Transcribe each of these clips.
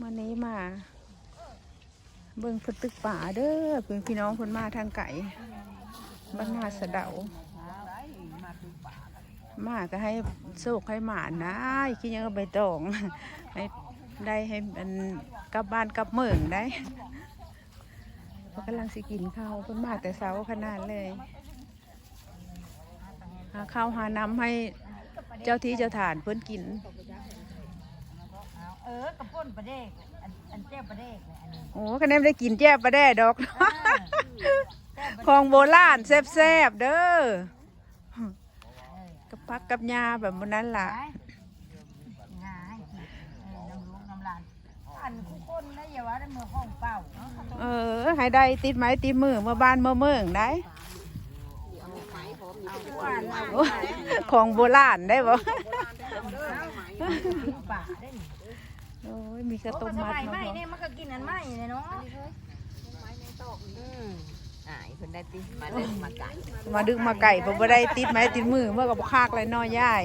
มื่อนี้มา เบิ่งเพนตึกป่าเด้อเพื่อนพี่น้องเพิ่นมาทางไก่บ้านนาสะเดามาก็ให้โชคให้หมานะคิดยังก็ใบตองให้ได้ให้มันกลับบ้านกลับเมืองได้เพราะกำลังสิกินข้าวเพิ่นมาแต่เช้าขนาดเลยหาข้าวหาน้ำให้เจ้าที่เจ้าฐานเพิ่นกิน เออกระป่นประเดกอันอันเจ้าประเดกเลยอันนี้โอ้คะแนนได้กินแจ่บปลาแด่ดอกของโบราณแซ่บๆเด้อกับพักกับยาแบบบนนั้นล่ะงาให้กินเออน้ำลุงน้ำลานอันคู่คนนะอย่าว่าได้มือห้องเป่าเนาะเออให้ได้ติดไม้ติดมือเมื่อบ้านเมื่อเมืองได้ว่าเราโอ้ของโบราณได้บ่ป่าได้นี่ โอ้ยมีกระโอ้ต้มสมัดมัยมาใหม่พร้อมเนี่ยมันก็กินอันใหม่เลยเนาะอืมอ่าเพิ่นได้ติมาเล่นมาไก่มาดึงมาไก่ผมบ่ได้ติดไม้ติดมือเมื่อกับคากเลยน้อยย่าย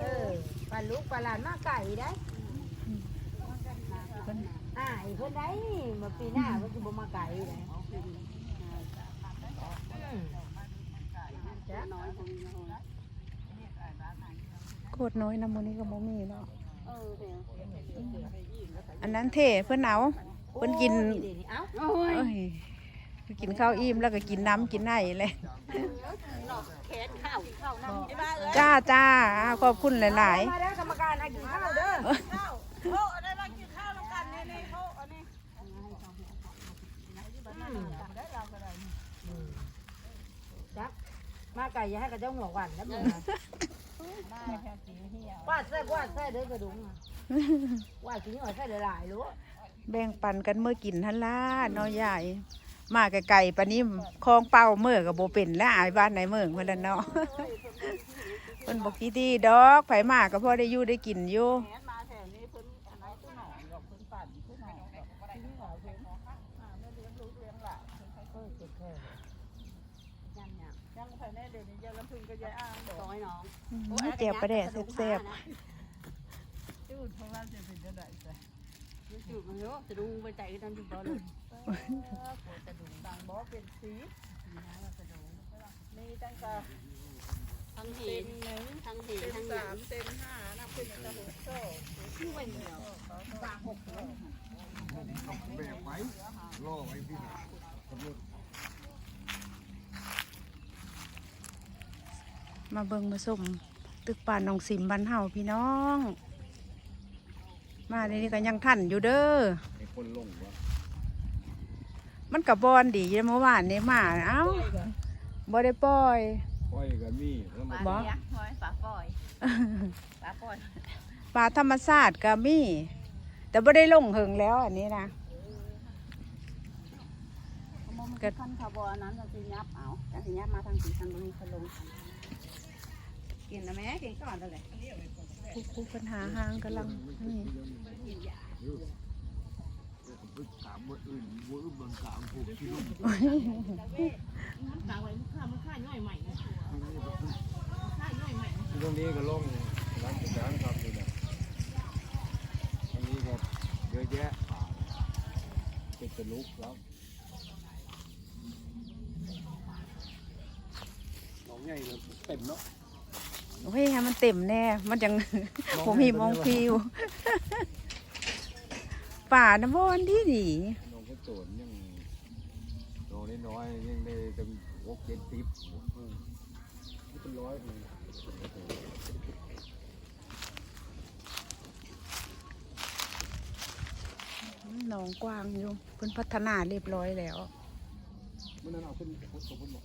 เออปลาลูกปลาหลานมาไก่ได้อ่าไอ้เพิ่นได้มาปีหน้าเพิ่นสิบ่มาไก่เลยอืมจ้ะโคตรน้อยน้ำมันนี้ก็บ่มีเนาะ อันนั้นเทเพิ่นเอาเพิ่นกินเอ้าเอ้ยกินข้าวอิ่มแล้วก็กินน้ำกินไหนเลยแขนข้าวข้าวน้ำไอ้บ้าเอ้ยจ้าจ้าอ่าขอบคุณหลายมาแล้วกรรมการให้กินข้าวเด้อจักมาไก่อย่าให้กระเจ้าหัวหวานแล้วมึงนะ วาดใส่วาดใส่เด้อกระดุงอะวาดกินหัวใส่หลายๆรู้ๆแบ่งปันกันเมื่อกินทันล่าน้อยใหญ่ มาไกลๆปานนี้คลองเป่าเมื่อกับโบเป็นและอายบ้านไหนเมืองเพิ่นละเนาะเพิ่นบอกกี่ดีดอกไผมาก็พอได้อยู่ได้กินอยู่ ซอยน้องอืมเจียวปลาแดดแซ่บจุดมันเนาะจะดูไปใจกันอยู่บ่เลยมีตั้งแต่ทั้งเห็นทั้งห็นเต็มทั้งสามเต็มห้านับขึ้นจะหกโซ่แบบไว้ล่อไว้ที่หนๆ มาเบิ่งมาสมตึกป่านหนองสิมบ้านเฮาพี่น้อง มาในนี้ก็ยังทันอยู่เด้อไอ้คนลงวะมันกับบอลดีอยู่เมื่อวานนี้มาเอ้าบ่ได้ปล่อยปล่อยก็มีแล้วมันบ่เลี้ยงปล่อยฝาปล่อยฝาปล่อยปลาธรรมชาติก็มี แต่บ่ได้ลงเหิงแล้วอันนี้นะก็ขั้นขบวนนั้นเราสิยับเอาจังสิยับมาทางสีทางนี้เขาลง กินนะแม่กินก่อนเลยผู้ผู้ปัญหาหางกำลังนี่ไปถามว่าอื่นว่าอื่นบางกลางผูกที่ลุ่มกลางไว้ข้ามันข้าย่อยใหม่ตรงนี้ก็ล่องร้านกาแฟครับนี่แหละตรงนี้ก็เยอะแยะเป็นตะลุกแล้วน้องใหญ่เลยเต็มเนาะ โอ้ยให้มันเต็มแน่ มันจังผมมีมองพิว ป่าน้ำบอนดีดีน้องก็โจรยังน้องน้อยๆยังได้ตั้งหกเจ็ดสิบอืมนี่เป็นร้อยเลยหนองกว้างอยู่เพิ่นพัฒนาเรียบร้อยแล้วมันนั่นเอาขึ้นพุทธพุทธบอก